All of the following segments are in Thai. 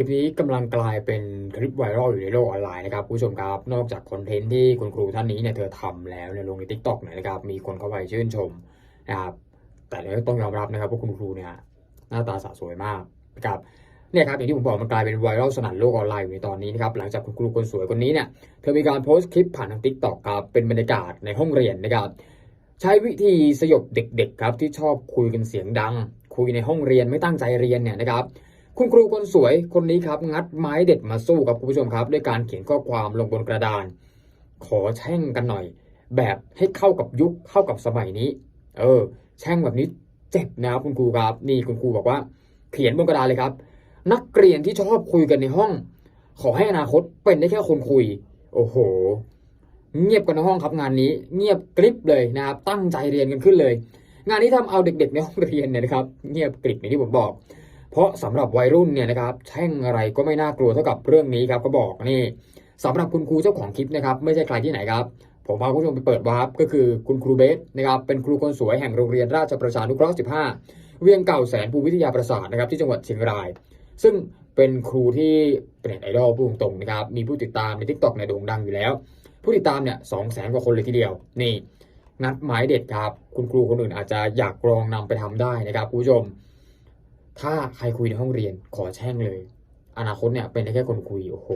ลิปนี้กำลังกลายเป็นคลิปไวรัลอยู่ในโลกออนไลน์นะครับผู้ชมครับ นอกจากคอนเทนต์ที่คุณครูท่านนี้เนี่ยเธอทำแล้วเนี่ยลงใน t ิ k t o k เนี่ยนะครับมีคนเข้าไปชื่นชมนะครับแต่เนี่ยต้องยอมรับนะครับว่าคุณครูเนี่ยหน้าตาสะสวยมากนะครับเนี่ยครับอย่างที่ผมบอกมันกลายเป็นไวรัลสนั่นโลกออนไลน์อยู่ในตอนนี้นะครับหลังจากคุณครูคนสวยคนนี้เนี่ยเธอมีการโพสต์คลิปผ่านทาง t ิ k t o k ครับเป็นบรรยากาศในห้องเรียนนะครับใช้วิธีสยบเด็กๆครับที่ชอบคุยกันเสียงดัง คุยในห้องเรียนไม่ตั้งใจเรียนเนี่ยนะครับ คุณครูคนสวยคนนี้ครับ งัดไม้เด็ดมาสู้กับคุณผู้ชมครับ ด้วยการเขียนข้อความลงบนกระดาน ขอแช่งกันหน่อย แบบให้เข้ากับยุคเข้ากับสมัยนี้ เออ แช่งแบบนี้เจ็บนะครับคุณครูครับนี่คุณครูบอกว่า เขียนบนกระดานเลยครับ นักเรียนที่ชอบคุยกันในห้อง ขอให้อนาคตเป็นได้แค่คนคุย โอ้โห เงียบกันในห้องครับงานนี้ เงียบกริบเลยนะครับตั้งใจเรียนกันขึ้นเลย งานนี้ทำเอาเด็กๆในห้องเรียนเนี่ยนะครับ เงียบกริบอย่างที่ผมบอก เพราะสำหรับวัยรุ่นเนี่ยนะครับแช่งอะไรก็ไม่น่ากลัวเท่ากับเรื่องนี้ครับก็บอกนี่สำหรับคุณครูเจ้าของคลิปนะครับไม่ใช่ใครที่ไหนครับ ผมพาคุณผู้ชมไปเปิดวาร์ปก็คือคุณครูเบสนะครับเป็นครูคนสวยแห่งโรงเรียนราชประชานุเคราะห์ 15 เวียงเก่าแสนภูวิทยาประสาทนะครับที่จังหวัดเชียงราย ซึ่งเป็นครูที่เป็นไอดอลพูดตรงนะครับมีผู้ติดตามในทิกตอกในโด่งดังอยู่แล้ว ผู้ติดตามเนี่ยสองแสนกว่าคนเลยทีเดียวนี่งัดหมายเด็ดครับ คุณครูคนอื่นอาจจะอยากลองนำไปทำได้นะครับคุณผู้ชม ถ้าใครคุยในห้องเรียนขอแช่งเลย อนาคตเนี่ยเป็นได้แค่คนคุยโอ้โห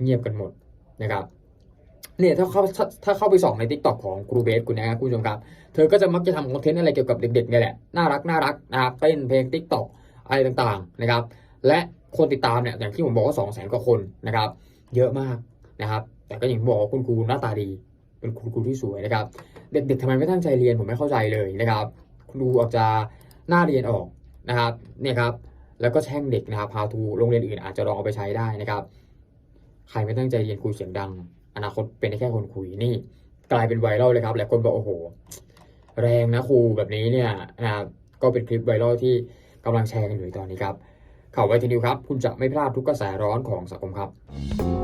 เงียบกันหมดนะครับเนี่ยถ้าเข้าถ้าถ้าเข้าไปส่องในทิกตอกของครูเบสคุณนะครับคุณผู้ชมครับ เธอก็จะมักจะทำคอนเทนต์อะไรเกี่ยวกับเด็กๆเนี่ยแหละ น่ารักน่ารักนะครับเต้นเพลงทิกตอกอะไรต่างๆนะครับ และคนติดตามเนี่ยอย่างที่ผมบอกว่าสองแสนกว่าคนนะครับ เยอะมากนะครับ แต่ก็อย่างที่บอกว่าคุณครูหน้าตาดี เป็นคุณครูที่สวยนะครับ เด็กๆทำไมไม่ตั้งใจเรียนผมไม่เข้าใจเลยนะครับครูออกจะหน่าเรียนออก นะครับเนี่ยครับแล้วก็แช่งเด็กนะครับพาทูโรงเรียนอื่นอาจจะลองเอาไปใช้ได้นะครับ ใครไม่ตั้งใจเรียนคุยเสียงดัง อนาคตเป็นแค่คนคุยนี่ กลายเป็นไวรัลเลยครับหลายคนบอกโอ้โห แรงนะครูแบบนี้เนี่ยนะครับก็เป็นคลิปไวรัลที่กำลังแชร์กันอยู่ตอนนี้ครับข่าวไวทีนิวครับ คุณจะไม่พลาดทุกกระแสร้อนของสังคมครับ